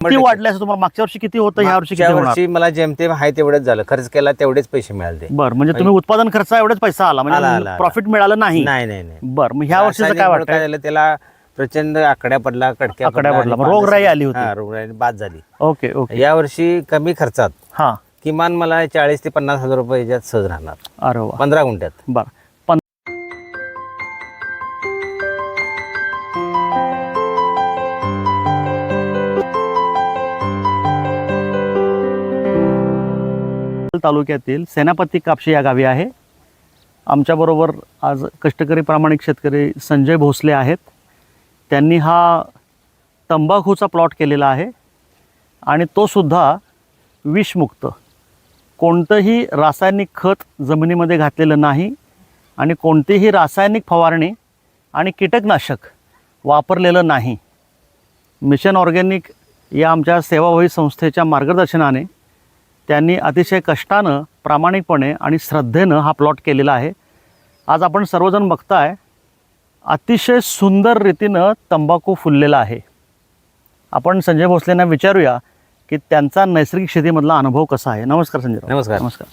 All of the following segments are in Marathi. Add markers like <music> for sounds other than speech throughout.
किती वाढले असं तुम्हाला मागच्या वर्षी किती होतं? ह्या वर्षी किती होणार? वर्षी मला जेमतेम आहे तेवढंच झालं. खर्च केला तेवढेच पैसे मिळाले बरं म्हणजे तुम्ही उत्पादन खर्च एवढेच पैसा आला आला, आला, म्हणजे आला. प्रॉफिट मिळालं नाही. नाही नाही नाही. बरं मग ह्या वर्षीचं काय रासायनिकमुळे वाटतं झालं त्याला प्रचंड आकड्या पडला कडक्या आकड्या पडला. मग रोगराई आली होती. रोगराई बाद झाली. Okay okay. या वर्षी कमी खर्चात हा. किमान मला चाळीस ते पन्नास हजार रुपये याच्यात सहज राहणार. अरे वा. पंधरा गुंठ्यात. बरं. तालुक्यातील सेनापती कापशी या गावी आहे. आमच्याबरोबर आज कष्टकरी प्रामाणिक शेतकरी संजय भोसले आहेत. त्यांनी हा तंबाखूचा प्लॉट केलेला आहे आणि तोसुद्धा विषमुक्त. कोणतंही रासायनिक खत जमिनीमध्ये घातलेलं नाही आणि कोणतीही रासायनिक फवारणी आणि कीटकनाशक वापरलेलं नाही. मिशन ऑर्गॅनिक या आमच्या सेवाभावी संस्थेच्या मार्गदर्शनाने त्यांनी अतिशय कष्टानं प्रामाणिकपणे आणि श्रद्धेनं हा प्लॉट केलेला आहे. आज आपण सर्वजण बघताय अतिशय सुंदर रीतीनं तंबाखू फुललेला आहे. आपण संजय भोसलेंना विचारूया की त्यांचा नैसर्गिक शेतीमधला अनुभव कसा आहे. नमस्कार संजय नमस्कार. नमस्कार.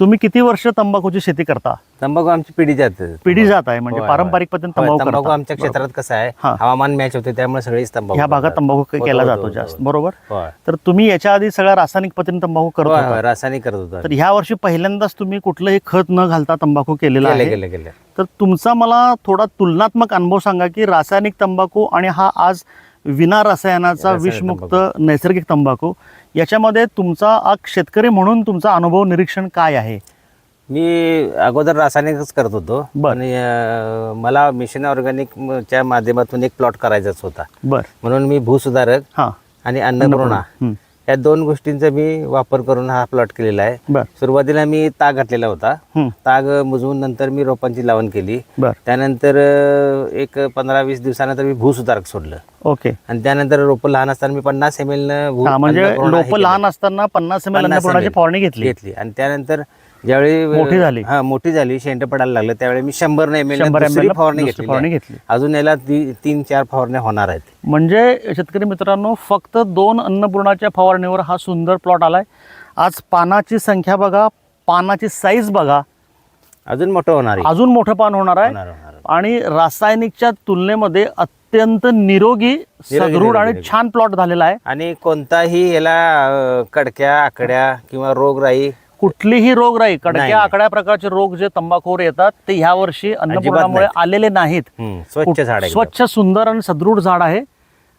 तुम्ही किती वर्ष तंबाखूची शेती करता? तंबाखू आमची पिढी जाते. पिढी जात आहे म्हणजे होय, पारंपरिक. पद्धतीने होय, तंबाखू तंबाखू. आमच्या क्षेत्रात कसं आहे हा. हवामान मॅच होते त्यामुळे सगळीच तंबाखू ह्या भागात. तंबाखू केला जातो जास्त. बरोबर? होय. तर तुम्ही याच्या आधी सगळ्या रासायनिक पद्धतीने तंबाखू करत होय, होता. होय, रासायनिक करत होतो. तर ह्या वर्षी पहिल्यांदाच तुम्ही कुठलंही खत न घालता तंबाखू केलेला गेले आहे. गेले गेले तर तुमचा मला थोडा तुलनात्मक अनुभव सांगा की रासायनिक तंबाखू आणि हा आज विना रसायनाचा रासायनिक विषमुक्त नैसर्गिक तंबाखू याच्यामध्ये तुमचा शेतकरी म्हणून तुमचा अनुभव निरीक्षण काय आहे? मी अगोदर रासायनिकच करत होतो. बर. आणि अं, मला मिशन ऑर्गॅनिक च्या माध्यमातून एक प्लॉट करायचाच होता. बर. म्हणून मी भूसुधारक हां. आणि अन्नपूर्णा हं. या दोन गोष्टींचा मी वापर करून हा प्लॉट केलेला आहे. बर. सुरुवातीला मी ताग घातलेला होता. हं. ताग मुजवून नंतर मी रोपांची लावण केली. बर. त्यानंतर अं, एक पंधरा वीस दिवसानंतर मी भूसुधारक सोडलं. ओके. आणि त्यानंतर रोपं लहान असताना मी पन्नास एम एल हा म्हणजे लोक लहान असताना पन्नास एम एल 50 अन्नपूर्णाची ml. फवारणी घेतली. घेतली. आणि त्यानंतर ज्यावेळी मोठी झाली. हा मोठी झाली शेंड पडायला लागलं त्यावेळी मी शंभर एल फवारणी फवारणी घेतली अजून याला तीन चार फवारण्या होणार आहेत म्हणजे शेतकरी मित्रांनो फक्त दोन अन्नपूर्णाच्या फवारणीवर हा सुंदर प्लॉट आलाय आज पानाची संख्या बघा पानाची साईज बघा अजून मोठं होणार आहे. अजून मोठं पान होणार आहे. आणि रासायनिकच्या तुलनेमध्ये अत्यंत निरोगी सदृढ आणि. छान प्लॉट झालेला आहे आणि कोणताही याला कडक्या आकड्या किंवा रोगराई कुठलीही रोगराई नाही, कडक्या. आकड्या प्रकारचे रोग जे तंबाखूवर येतात ते ह्या वर्षी अन्नपूर्णामुळे. आलेले नाहीत स्वच्छ झाड. स्वच्छ सुंदर आणि सदृढ झाड आहे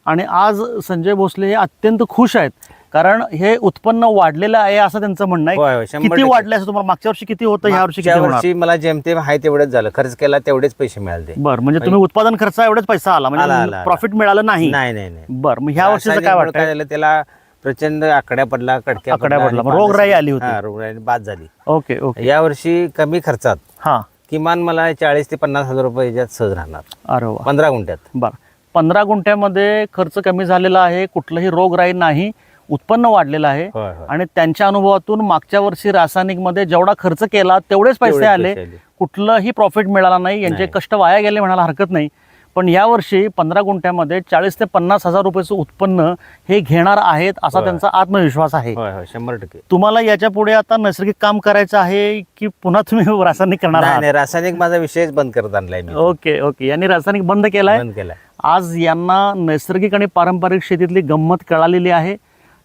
आणि आज संजय भोसले हे अत्यंत खुश आहेत कारण हे उत्पन्न वाढलेलं आहे असं त्यांचं म्हणणं आहे किती. वाढले असं तुम्हाला मागच्या वर्षी किती होतं ह्या वर्षी किती वर्षी मला जेमतेम आहे तेवढंच झालं खर्च केला तेवढेच पैसे मिळाले बरं म्हणजे तुम्ही उत्पादन खर्च एवढेच पैसा आला म्हणजे. प्रॉफिट मिळालं नाही नाही नाही बरं मग ह्या वर्षीचं काय वाटतं त्याला प्रचंड आकड्या पडला कडक्या आकड्या पडला पडला. आणि मग रोगराई आली होती. हा, रोगराई बाद झाली ओके ओके या वर्षी कमी खर्चात हां किमान मला चाळीस ते पन्नास हजार रुपये याच्यात सहज राहणार अरे वा पंधरा गुंठ्यात बरं पंधरा गुंठ्यामध्ये खर्च कमी झालेला आहे कुठलंही रोगराई नाही उत्पन्न वाढलेलं आहे होय, होय. आणि त्यांच्या अनुभवातून मागच्या वर्षी रासायनिकमध्ये जेवढा खर्च केला तेवढेच पैसे तेवढेच आले पैसे आले. कुठलंही प्रॉफिट मिळाला नाही यांचे नाही. कष्ट वाया गेले म्हणायला हरकत नाही पण यावर्षी पंधरा गुंठ्यामध्ये चाळीस ते पन्नास हजार रुपयाचं उत्पन्न हे घेणार आहेत असा होय. त्यांचा आत्मविश्वास आहे. होय होय शंभर टक्के. तुम्हाला याच्यापुढे आता नैसर्गिक काम करायचं आहे की पुन्हा तुम्ही <laughs> रासायनिक करणार नाही आहात? नाही रासायनिक माझा विषयच बंद करत आणलाय मी. Okay okay. यांनी रासायनिक बंद केलाय? बंद केलाय. आज यांना नैसर्गिक आणि पारंपरिक शेतीतली गंमत कळालेली आहे.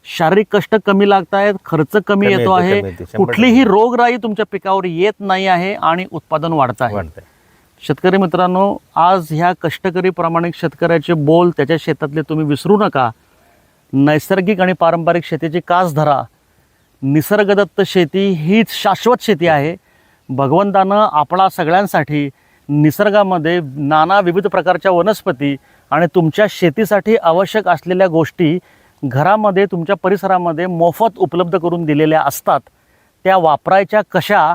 शारीरिक कष्ट कमी लागत आहेत खर्च कमी कमी येतो येतो, आहे. कमी येतो, शंभर कुठलीही रोगराई तुमच्या पिकावर येत नाही आहे आणि उत्पादन वाढत आहे. वाढतंय. शेतकरी मित्रांनो आज ह्या कष्टकरी प्रामाणिक शेतकऱ्याचे बोल त्याच्या शेतातले तुम्ही विसरू नका. नैसर्गिक आणि पारंपरिक शेतीची कास धरा. निसर्गदत्त शेती हीच शाश्वत शेती आहे. भगवंतानं आपणा सगळ्यांसाठी निसर्गामध्ये नाना विविध प्रकारच्या वनस्पती आणि तुमच्या शेतीसाठी आवश्यक असलेल्या गोष्टी घरामध्ये तुमच्या परिसरामध्ये मोफत उपलब्ध करून दिलेल्या असतात. त्या वापरायच्या कशा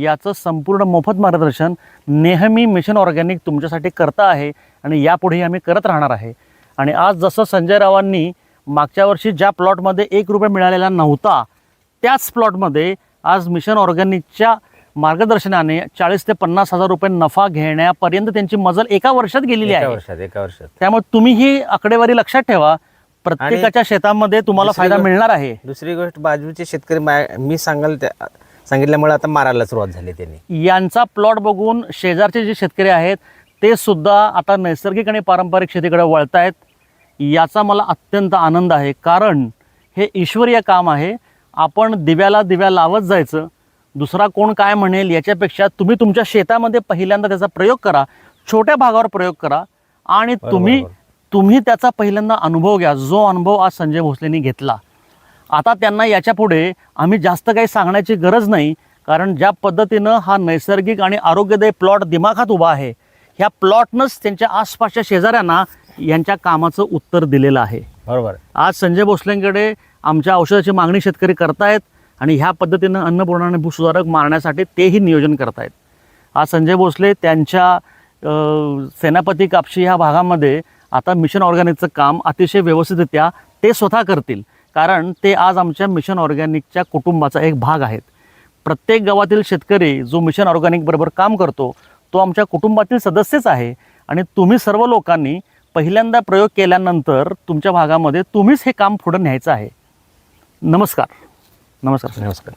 याचं संपूर्ण मोफत मार्गदर्शन नेहमी मिशन ऑर्गॅनिक तुमच्यासाठी करता आहे आणि यापुढेही आम्ही करत राहणार आहे. आणि आज जसं संजय रावांनी मागच्या वर्षी ज्या प्लॉटमध्ये एक रुपये मिळालेला नव्हता त्याच प्लॉटमध्ये आज मिशन ऑर्गॅनिकच्या मार्गदर्शनाने चाळीस ते पन्नास हजार रुपये नफा घेण्यापर्यंत त्यांची मजल एका वर्षात गेलेली आहे. वर्षात एका वर्षात. त्यामुळे तुम्ही ही आकडेवारी लक्षात ठेवा. प्रत्येकाच्या शेतामध्ये तुम्हाला फायदा मिळणार आहे. दुसरी गोष्ट बाजूचे शेतकरी मा- मी सांगाल त्या सांगितल्यामुळे आता मारायला सुरुवात झाली त्यांनी. यांचा प्लॉट बघून शेजारचे जे शेतकरी आहेत ते सुद्धा आता नैसर्गिक आणि पारंपरिक शेतीकडे वळत आहेत याचा मला अत्यंत आनंद आहे कारण हे ईश्वरीय काम आहे. आपण दिव्याला दिव्या लावत जायचं. दुसरा कोण काय म्हणेल याच्यापेक्षा तुम्ही तुमच्या शेतामध्ये पहिल्यांदा त्याचा प्रयोग करा. छोट्या भागावर प्रयोग करा. आणि तुम्ही. तुम्ही त्याचा पहिल्यांदा अनुभव घ्या. जो अनुभव आज संजय भोसलेंनी घेतला आता त्यांना याच्यापुढे आम्ही जास्त काही सांगण्याची गरज नाही कारण ज्या पद्धतीनं हा नैसर्गिक आणि आरोग्यदायी प्लॉट दिमाखात उभा आहे ह्या प्लॉटनंच त्यांच्या आसपासच्या शेजाऱ्यांना यांच्या कामाचं उत्तर दिलेलं आहे. बरोबर. आज संजय भोसलेंकडे आमच्या औषधाची मागणी शेतकरी करतायत आणि ह्या पद्धतीनं अन्नपूर्णा आणि भूसुधारक मारण्यासाठी तेही नियोजन करतायत. आज संजय भोसले त्यांच्या सेनापती कापशी ह्या भागामध्ये आता मिशन ऑर्गॅनिकचं काम अतिशय व्यवस्थितरित्या ते स्वतः करतील. कारण ते आज आमच्या मिशन ऑर्गॅनिकच्या कुटुंबाचा एक भाग आहेत. प्रत्येक गावातील शेतकरी जो मिशन ऑर्गॅनिक बरोबर काम करतो तो आमच्या कुटुंबातील सदस्यच आहे. आणि तुम्ही सर्व लोकांनी पहिल्यांदा प्रयोग केल्यानंतर तुमच्या भागामध्ये तुम्हीच हे काम पुढं न्यायचं आहे. नमस्कार. नमस्कार. नमस्कार.